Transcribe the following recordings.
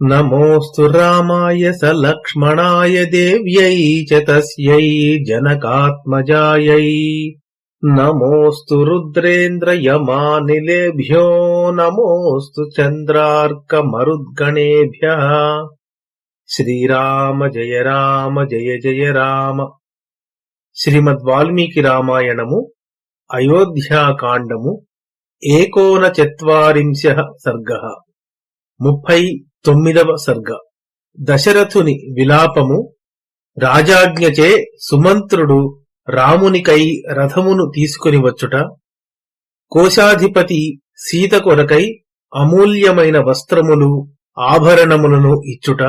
నమోస్తు రామాయ స లక్ష్మణాయ దేవ్యై చై జనకాత్మజాయ. జనకాత్మజాయై రుద్రేంద్రయమానిలేభ్యో రుద్రేంద్రయమానిలేభ్యో చంద్రార్క మరుద్గణేభ్య శ్రీరామ జయ రామ జయ జయ రామ. శ్రీమద్ వాల్మీకి రామాయణము అయోధ్యాకాండము ఏకోన చరింశ సర్గ. ముప్పై తొమ్మిదవ సర్గ. దశరథుని విలాపము రాజాజ్ఞచే సుమంత్రుడు రామునికై రథమును తీసుకుని వచ్చుట కోశాధిపతి సీత కొరకై అమూల్యమైన వస్త్రములు ఆభరణములను ఇచ్చుట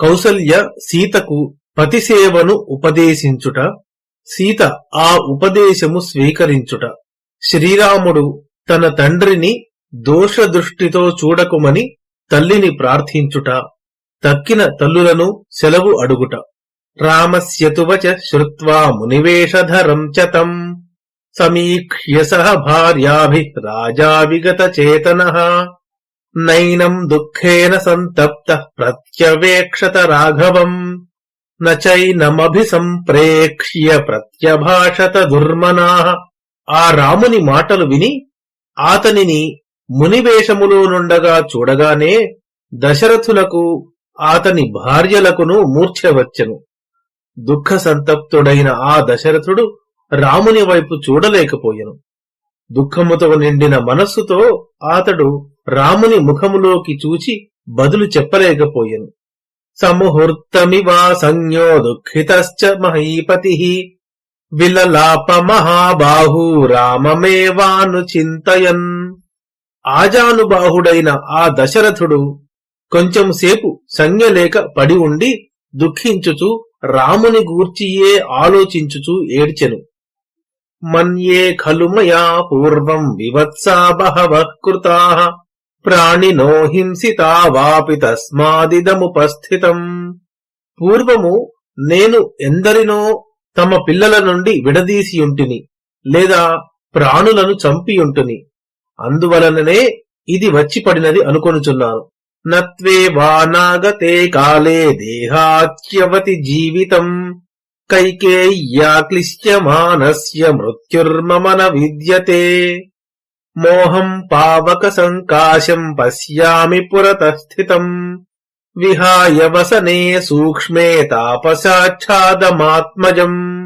కౌసల్య సీతకు పతిసేవను ఉపదేశించుట సీత ఆ ఉపదేశము స్వీకరించుట. శ్రీరాముడు తన తండ్రిని దోషదృష్టితో చూడకుమని తల్లిని ప్రార్థించుట తక్కిన తల్లులను సెలవు అడుగుట. రామస్యతువచ శ్రుత్వా మునివేషధరం చ తం. సమీక్ష్య సహ భార్యాభి రాజా విగత చేతన. నైనం దుఃఖేన సంతప్త ప్రత్యవేక్షత రాఘవం. నచైనమభిసంప్రేక్ష్య ప్రత్యభాషత దుర్మనా. ఆ రాముని మాటలు విని ఆతనిని మునివేషములో నుండగా చూడగానే దశరథులకు అతని భార్యలకును మూర్ఛ వచ్చెను దుఃఖ సంతప్తుడైన ఆ దశరథుడు రాముని వైపు చూడలేకపోయెను. దుఃఖముతో నిండిన మనస్సుతో ఆతడు రాముని ముఖములోకి చూచి బదులు చెప్పలేకపోయెను. సముహూర్తమివా సంజ్ఞో దుఃఖితశ్చ మహీపతి. విలలాప మహాబాహు రామమేవాను చింతయన్. ఆజానుబాహుడైన ఆ దశరథుడు కొంచెం సేపు సంజ్ఞలేక పడి ఉండి దుఃఖించుచు రాముని గూర్చియే ఆలోచించుచు ఏడ్చెను. మన్యే ఖలు మయా పూర్వం వివత్సా బహవః కృతాః ప్రాణినో హింసితా వాపి తస్మాదిదముపస్థితం. పూర్వము నేను ఎందరినో తమ పిల్లల నుండి విడదీసియుంటిని లేదా ప్రాణులను చంపియుంటుని. అందువలననే ఇది వచ్చి పడినది అనుకొనుచున్నాను. నత్వే వానాగతే కాలే దేహాచ్యవతి జీవితం. కైకేయ్యాక్లిశ్యమానస్య మృత్యుర్మమన విద్యతే. మోహం పావక సంకాశం పశ్యామి పురతస్థితం. విహాయ వసనే సూక్ష్మే తాపసాచ్ఛాదమాత్మజం.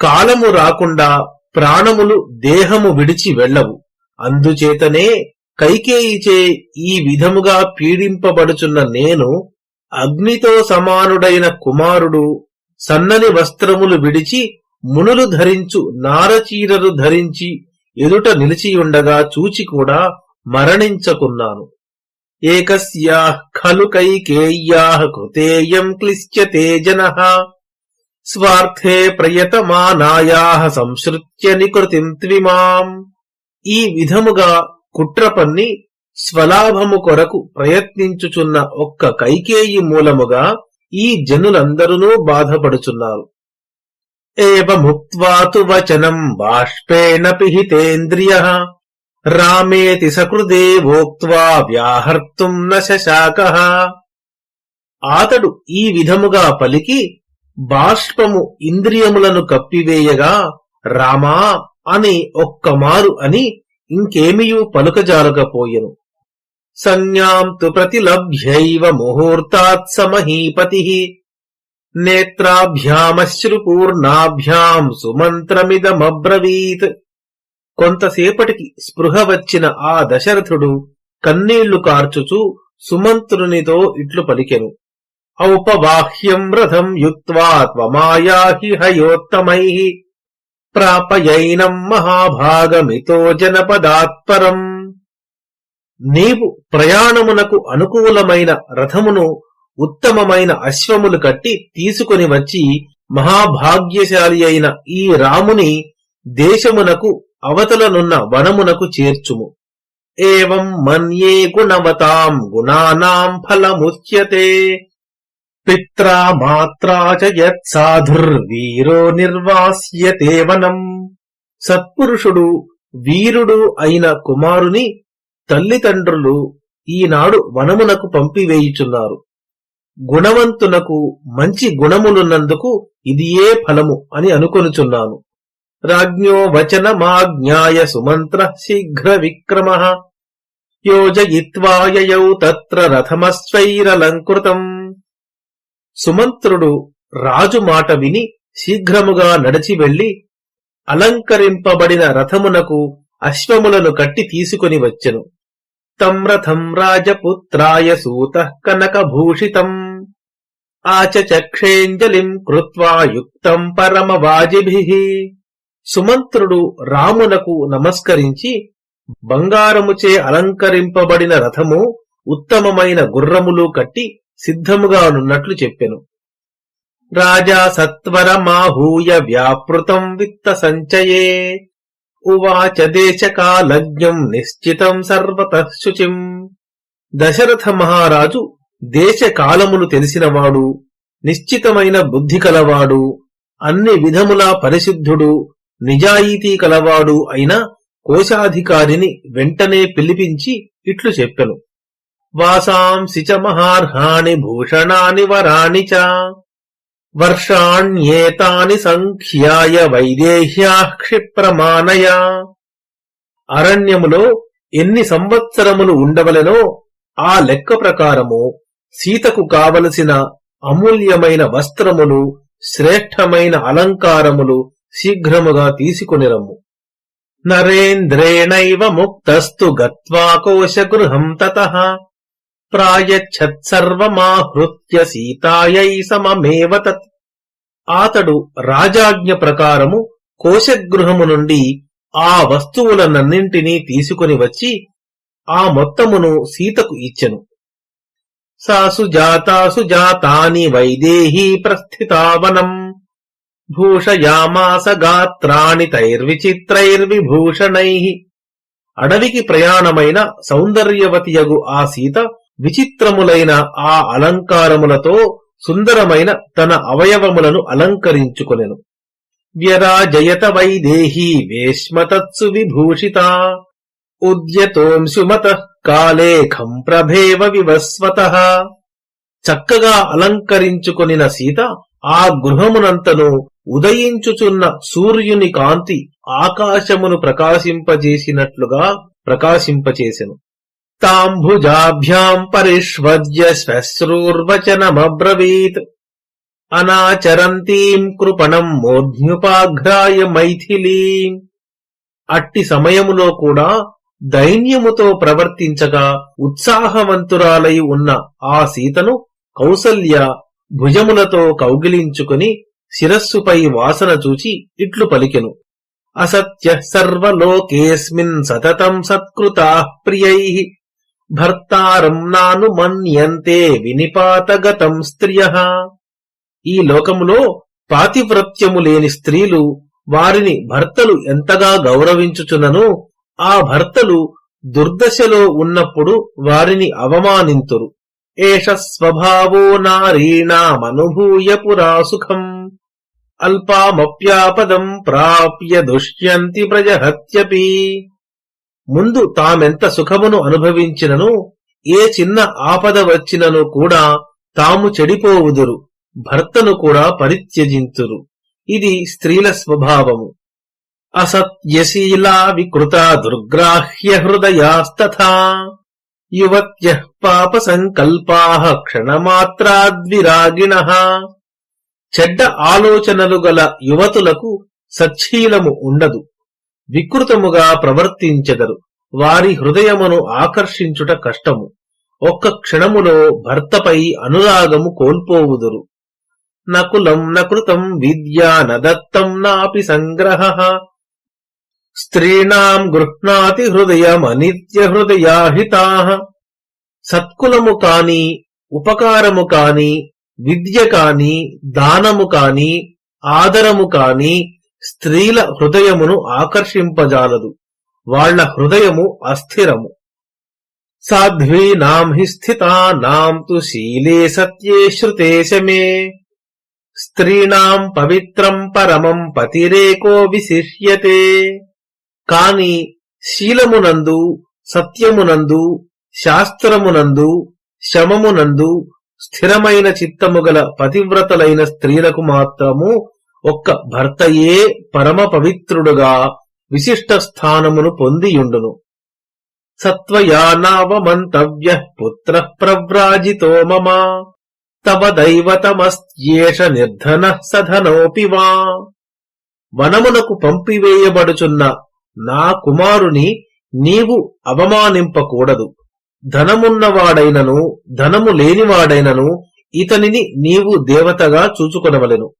కాలము రాకుండా ప్రాణములు దేహము విడిచి వెళ్ళవు. అందుచేతనే కైకేయిచే ఈ విధముగా పీడింపబడుచున్న నేను అగ్నితో సమానుడైన కుమారుడు సన్నని వస్త్రములు విడిచి మునులు ధరించు నారచీరలు ధరించి ఎదుట నిలిచియుండగా చూచి కూడా మరణించకున్నాను. ఏకస్యా ఖలు కైకేయ్యాః కృతేయం క్లిశ్యతే జన. స్వార్థే ప్రయతమానాయా సంశ్రుత్య నికృతిం త్విమాం. ఈ విధముగా కుట్రపన్ని స్వలాభము కొరకు ప్రయత్నించుచున్న ఒక్క కైకేయి మూలముగా ఈ జనులందరూ బాధపడుచున్నారు. ఏముక్వా తు వచనం బాష్పేణ పిహితేంద్రియ రామేతి సకృదేవోక్త్వా వ్యాహర్తుం నశాక ఆతడు ఈ విధముగా పలికి బాష్పము ఇంద్రియములను కప్పివేయగా రామా అని ఒక్కమారు అని ఇంకేమియూ పలుకజాలకపోయెను. సంజ్ఞాం తు ప్రతిలభ్యైవ ముహూర్తాత్ సమహీపతి నేత్రాభ్యామశ్రుపూర్ణాభ్యాం సుమంత్రమిదమబ్రవీత్. కొంతసేపటికి స్పృహ వచ్చిన ఆ దశరథుడు కన్నీళ్ళు కార్చుచూ సుమంత్రునితో ఇట్లు పలికెను. ఔపవాహ్యం రథం యుక్త్వా త్వమాయాహి హయోత్తమై. ప్రాపయైనం మహాభాగమితో జనపదాత్పరం. నీవు ప్రయాణమునకు అనుకూలమైన రథమును ఉత్తమమైన అశ్వములు కట్టి తీసుకొని వచ్చి మహాభాగ్యశాలి అయిన ఈ రాముని దేశమునకు అవతలనున్న వనమునకు చేర్చుము. ఏవం మన్యే గుణవతాం గుణానాం ఫలముచ్యతే. పిత్రా మాత్రా చ నిర్వాస్యతే వనం. సత్పురుషుడు వీరుడు అయిన కుమారుని తల్లిదండ్రులు ఈనాడు వనమునకు పంపివేయుచున్నారు. గుణవంతునకు మంచి గుణములున్నందుకు ఇది ఏ ఫలము అని అనుకొనుచున్నాను. రాజ్ఞో వచనమాజ్ఞాయ సుమంత్ర శీఘ్ర విక్రమ. యోజయిత్వాయయౌ తత్ర రథమస్వైరలంకృతం. సుమంత్రుడు రాజు మాట విని శీఘ్రముగా నడిచి వెళ్ళి అలంకరింపబడిన రథమునకు అశ్వములను కట్టి తీసుకుని వచ్చెను. తం రథం రాజపుత్రాయ సూత కనకభూషితం. ఆచచక్షేంజలిం కృత్వా యుక్తం పరమవాజిభిః. సుమంత్రుడు రామునకు నమస్కరించి బంగారముచే అలంకరింపబడిన రథము ఉత్తమమైన గుర్రములు కట్టి సిద్ధముగానున్నట్లు చెప్పెను. రాజా సత్వరమాహూయ వ్యాపృతం విత్త సంచయే. ఉవాచ దేశకాలజ్ఞం నిశ్చితం సర్వత శుచిం. దశరథ మహారాజు దేశకాలములు తెలిసినవాడు నిశ్చితమైన బుద్ధి కలవాడు అన్ని విధములా పరిశుద్ధుడు నిజాయితీ కలవాడు అయిన కోశాధికారిని వెంటనే పిలిపించి ఇట్లు చెప్పెను. వాసాంసి చ మహార్హాణి భూషణాని వరాణి చ. వర్షాణ్యేతాని సంఖ్యాయ వైదేహ్యా క్షిప్రమాణయ. అరణ్యములో ఎన్ని సంవత్సరములు ఉండవలెనో ఆ లెక్క ప్రకారము సీతకు కావలసిన అమూల్యమైన వస్త్రములు శ్రేష్టమైన అలంకారములు శీఘ్రముగా తీసుకునిరము. నరేంద్రేణైవ ముక్తస్తు గత్వా కోశగృహం తత. ప్రాయచ్చత్సర్వమాహృత్య సీతాయై సమమేవ తత్. ఆతడు రాజాజ్ఞ ప్రకారము కోశగృహము నుండి ఆ వస్తువులనన్నింటినీ తీసుకుని వచ్చి ఆ మొత్తమును సీతకు ఇచ్చెను. సాసు జాతాసు జాతాని వైదేహీ ప్రస్థితావనం. భూషయామాస గాత్రాణి తైర్విచిత్రైర్విభూషణై. అడవికి ప్రయాణమైన సౌందర్యవతియగు ఆ సీత విచిత్రములైన ఆ అలంకారములతో సుందరమైన తన అవయవములను అలంకరించుకొనెను. వ్యరాజయత వైదేహీ వేష్మతత్సు విభూషిత. ఉద్యతోంశుమత కాలేఖం ప్రభేవ వివస్వత. చక్కగా అలంకరించుకొనిన సీత ఆ గృహమునంతను ఉదయించుచున్న సూర్యుని కాంతి ఆకాశమును ప్రకాశింపజేసినట్లుగా ప్రకాశింపచేసెను. తాంభుజాభ్యాం పరిష్వద్య శ్వశ్రూర్వచనమబ్రవీత్ అనాచరంతీం కృపణం మోధ్యుపాఘ్రాయ మైథిలీం అట్టి సమయములో కూడా దైన్యముతో ప్రవర్తించగా ఉత్సాహవంతురాలై ఉన్న ఆ సీతను కౌసల్య భుజములతో కౌగిలించుకుని శిరస్సుపై వాసన చూచి ఇట్లు పలికెను. అసత్య సర్వలోకేస్మిన్ సతతం సత్కృతా ప్రియై భర్తారం నాను మన్యంతే వినిపాతగతం స్త్రియ. ఈ లోకములో పాతివ్రత్యము లేని స్త్రీలు వారిని భర్తలు ఎంతగా గౌరవించుచునను ఆ భర్తలు దుర్దశలో ఉన్నప్పుడు వారిని అవమానింతురు. ఏష స్వభావో నారీణామనుభూయ పురా సుఖం. అల్పామప్యాపదం ప్రాప్య దుష్యంతి ప్రజహత్యపి. ముందు తామెంత సుఖమును అనుభవించినను ఏ చిన్న ఆపద వచ్చినను కూడా తాము చెడిపోవుదురు భర్తను కూడా పరిత్యజింతురు. ఇది స్త్రీల స్వభావము. అసత్యశీలా వికృత దుర్గ్రాహ్య హృదయాస్తథా యువత్య పాప సంకల్పా క్షణమాత్రాద్విరాగిణ. చెడ్డ ఆలోచనలు గల యువతులకు సచ్చీలము ఉండదు. వికృతముగా ప్రవర్తించెదరు. వారి హృదయమును ఆకర్షించుట కష్టము. ఒక్క క్షణములో భర్తపై అనురాగము కోల్పోవుదురు. నకులం నకృతం విద్యా నదత్తం నాపి సంగ్రహ. స్త్రీణాం గృహ్ణాతి హృదయమనిత్య హృదయాహితా. సత్కులము కాని ఉపకారము కాని విద్య కాని దానము కాని ఆదరము కాని స్త్రీల హృదయమును ఆకర్షింపజాలదు. వాళ్ళ హృదయము అస్థిరము. సాధ్వీనాం హి స్థితానాం తు శీలే సత్యే శ్రుతే శమే. స్త్రీణాం పవిత్రం పరమం పతిరేకో విశిష్యతే. కాని శీలమునందు సత్యమునందు శాస్త్రమునందు శమమునందు స్థిరమైన చిత్తము గల పతివ్రతలైన స్త్రీలకు మాత్రము ఒక్క భర్తయే పరమ పవిత్రుడుగా విశిష్ట స్థానమును పొందియుండును. సత్వయానావమంతవ్య పుత్ర ప్రవ్రాజితో మమ. తవ దైవతమస్యేష నిర్ధన సధనోపి వా. వనమునకు పంపివేయబడుచున్న నా కుమారుని నీవు అవమానింపకూడదు. ధనమున్నవాడైనను ధనము లేనివాడైనను ఇతనిని నీవు దేవతగా చూచుకొనవలెను.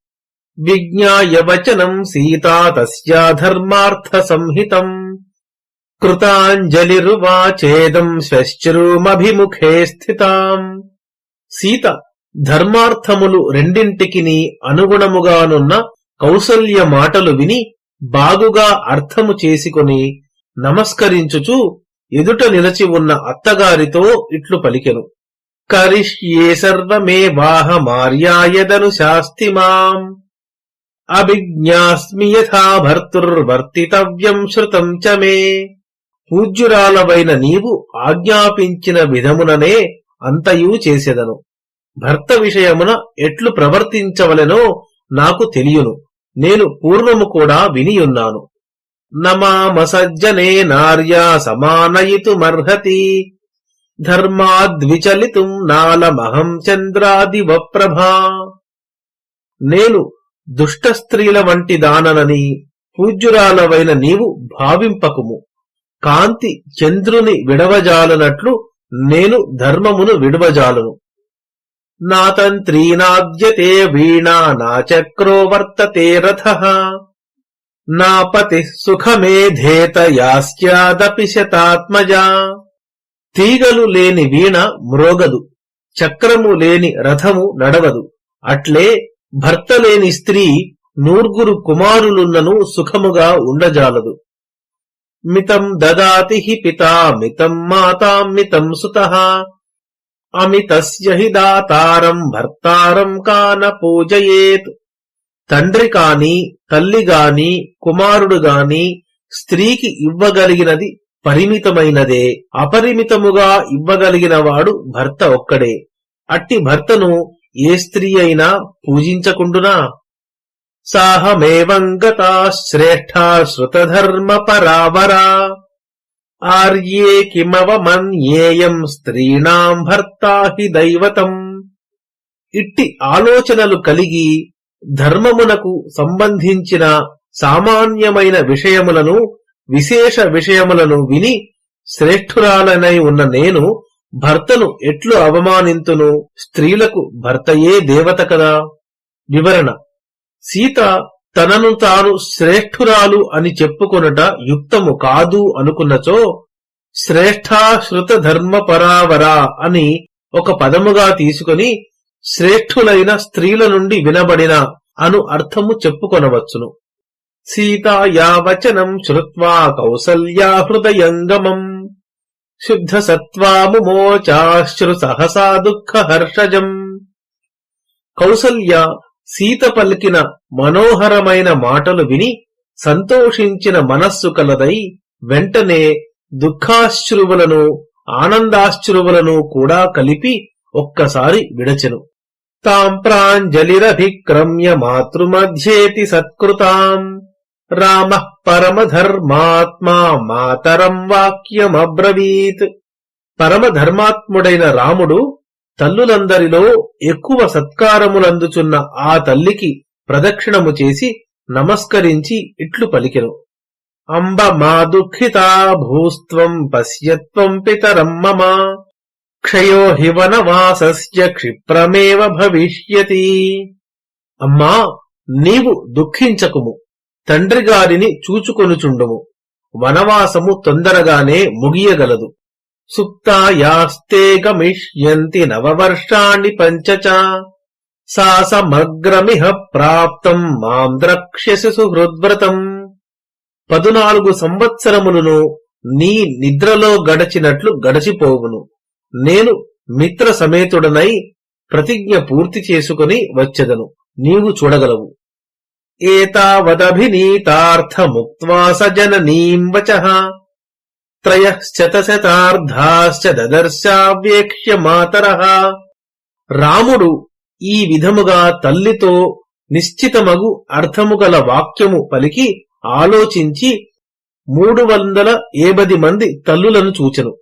విజ్ఞాయ వచనం సీతా తస్యా సంహితం కృతాంజలిరువాచేదం శ్వశ్రుమభిముఖే స్థితాం సీత ధర్మార్థములు రెండింటికిని అనుగుణముగానున్న కౌసల్య మాటలు విని బాగుగా అర్థము చేసుకుని నమస్కరించుచు ఎదుట నిలచి ఉన్న అత్తగారితో ఇట్లు పలికెను. కరిష్యే సర్వమే వాహమార్యాయదను శాస్తి మాం। అభిజ్ఞాస్మి యథా భర్తుర్వర్తితవ్యం శృతం చ మే. పూజ్యురాలవైన నీవు ఆజ్ఞాపించిన విధముననే అంతయు చేసెదను. భర్త విషయమున ఎట్లు ప్రవర్తించవలెనో నాకు తెలియను. నేను పూర్వము కూడా వినియున్నాను. నమామసజ్జనే నార్యా సమానయితుమర్హతి. ధర్మాద్విచలితుం నాలమహం చంద్రాదివ ప్రభా నేను దుష్ట స్త్రీల వంటి దాననని పూజ్యురాలవైన నీవు భావింపకుము. కాంతి చంద్రుని విడవజాలనట్లు నేను ధర్మమును విడవజాలను. నా తంత్రీనాద్యతే వీణా నా చక్రో వర్తతే రథ. నా పతి సుఖమేధేత యాస్యాదపి శతాత్మజా. తీగలు లేని వీణ మ్రోగదు చక్రము లేని రథము నడవదు. అట్లే భర్త లేని స్త్రీ నూర్గురు కుమారులున్నను సుఖముగా ఉండజాలదు. మితం దదాతి హి పితా మితం మాతాం మితం అమితస్య హి దాతారం భర్తారం కాన పూజయేత్. తండ్రి కాని తల్లి గాని కుమారుడు గాని స్త్రీకి ఇవ్వగలిగినది పరిమితమైనదే అపరిమితముగా ఇవ్వగలిగినవాడు భర్త ఒక్కడే. అట్టి భర్తను ఏ స్త్రీ అయినా పూజించకుండునా? సాహమేవంగతా శ్రేష్టా శృతధర్మ పరావరా ఆర్యే కిమవమన్యేయం స్త్రీణాం భర్తా హి దైవతం. ఇట్టి ఆలోచనలు కలిగి ధర్మమునకు సంబంధించిన సామాన్యమైన విషయములను విశేష విషయములను విని శ్రేష్ఠురాలనై ఉన్న నేను భర్తను ఎట్లు అవమానింతును? స్త్రీలకు భర్తయే దేవత కదా? వివరణ. సీత తనను తాను శ్రేష్ఠురాలు అని చెప్పుకొనుట యుక్తము కాదు అనుకున్నచో శ్రేష్ఠాశ్రుత ధర్మపరావరా అని ఒక పదముగా తీసుకొని శ్రేష్ఠులైన స్త్రీల నుండి వినబడిన అను అర్థము చెప్పుకొనవచ్చును. సీతాయా వచనం శ్రుత్వా కౌసల్యా హృదయంగమం. శుద్ధ సత్వాముమోచాశ్రు సహసా దుఃఖ హర్షజం కౌసల్య సీత పలికిన మనోహరమైన మాటలు విని సంతోషించిన మనస్సు కలదై వెంటనే దుఃఖాశ్రువులను ఆనందాశ్రువులను కూడా కలిపి ఒక్కసారి విడచెను. తాం ప్రాంజలిరభిక్రమ్య మాతృమధ్యేతి సత్కృతాం. రామ పరమధర్మాత్మా మాతరం వాక్యమబ్రవీత్ పరమధర్మాత్ముడైన రాముడు తల్లులందరిలో ఎక్కువ సత్కారములందుచున్న ఆ తల్లికి ప్రదక్షిణము చేసి నమస్కరించి ఇట్లు పలికెను. అంబ మా దుఃఖితా భూస్త్వం పశ్యత్వం పితరం మమ. క్షయో హి క్షిప్రమేవ భవిష్యతి. అమ్మా నీవు దుఃఖించకుము. తండ్రి గారిని చూచుకొనుచుండుము. వనవాసము తొందరగానే ముగియగలదు. సుప్తాయాస్తే గమిష్యంతి నవవర్షాణి పంచచ. సా సమగ్రమిహ ప్రాప్తం మాం ద్రక్ష్యసి సుహృద్వ్రతం. పదునాలుగు సంవత్సరములను నీ నిద్రలో గడచినట్లు గడచిపోవును. నేను మిత్ర సమేతుడనై ప్రతిజ్ఞ పూర్తి చేసుకుని వచ్చెదను. నీవు చూడగలవు. ఏతావదభినీతార్థముక్త్వా స జననీం వచః త్రయశ్చతశతార్ధాశ్చ దదర్శావ్యేక్ష్య మాతరః రాముడు ఈ విధముగా తల్లితో నిశ్చితమగు అర్థముగల వాక్యము పలికి ఆలోచించి మూడు వందల ఏబది మంది తల్లులను చూచెను.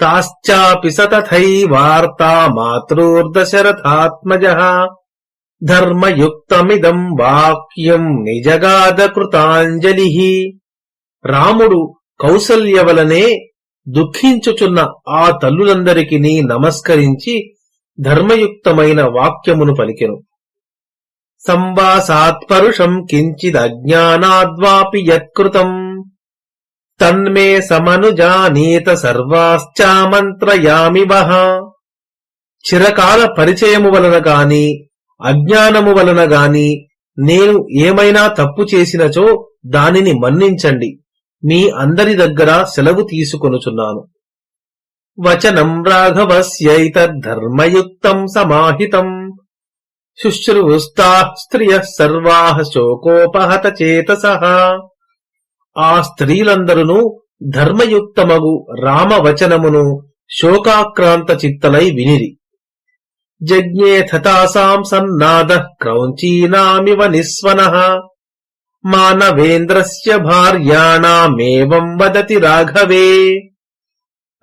తాశ్చాపి సతథైవార్తా మాతృర్దశరథాత్మజ। ధర్మయుక్తమిదం వాక్యం నిజగాద కృతాంజలి రాముడు కౌసల్యవలనే దుఃఖించుచున్న ఆ తల్లులందరికి నమస్కరించి ధర్మయుక్తమైన వాక్యమును పలికెను. సంవాసాత్పరుషం కించిదజ్ఞానాద్వాపి యత్కృతం. తన్మే సమనుజానీత సర్వాశ్చామంత్రయామి చిరకాల పరిచయము వలన గాని అజ్ఞానము వలన గాని నేను ఏమైనా తప్పు చేసినచో దానిని మన్నించండి. మీ అందరి దగ్గర సెలవు తీసుకొనుచున్నాను. వచనం రాఘవస్యైతద్ధర్మయుక్తం సమాహితం. శుశ్రూస్తా స్త్రియ సర్వా శోకోపహత చేతస. ఆ స్త్రీలందరూ ధర్మయుక్తమగు రామవచనమును శోకాక్రాంత చిత్తలై వినిరి. జజ్ఞేథతాసాం సన్నాద క్రౌంచీనామివ నిస్వన మానవేంద్రస్య భార్యాణామేవం వదతి రాఘవే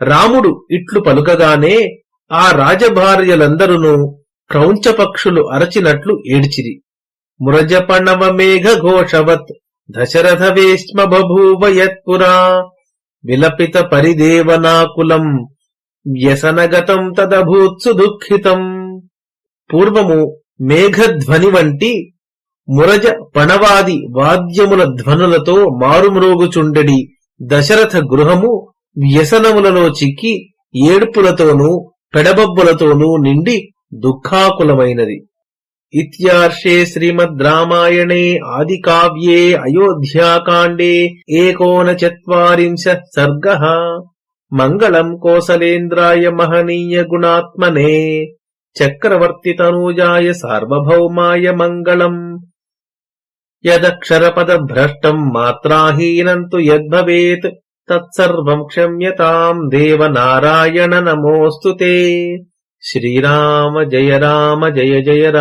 రాముడు ఇట్లు పలుకగానే ఆ రాజభార్యలందరూ క్రౌంచపక్షులు అరచినట్లు ఏడ్చిరి మురజపణవ మేఘ ఘోషవత్ దశరథ వేష్మ బభూవయత్పురా విలపిత పరిదేవనాకులం వ్యసనగతం తదభూత్సు దుఃఖితం పూర్వము మేఘధ్వని వంటి మురజ పణవాది వాద్యముల ధ్వనులతో మారుమ్రోగుచుండెడి దశరథ గృహము వ్యసనములలో చిక్కి ఏడుపులతోనూ పెడబబ్బులతోనూ నిండి దుఃఖాకులమైనది. ఇత్యార్షే శ్రీమద్ రామాయణే ఆది కావ్యే అయోధ్యాకాండే ఏకోనచత్వారింశ సర్గ. మంగళం కోసలేంద్రాయ మహనీయ గుణాత్మనే. చక్రవర్తితనూజాయ సార్వభౌమాయ మంగళం. యదక్షరపదభ్రష్టం మాత్రాహీనం తు యద్భవేత్ తత్సర్వం క్షమ్యతాం దేవ నారాయణ నమోऽस्तु ते श्रीराम जय राम जय जय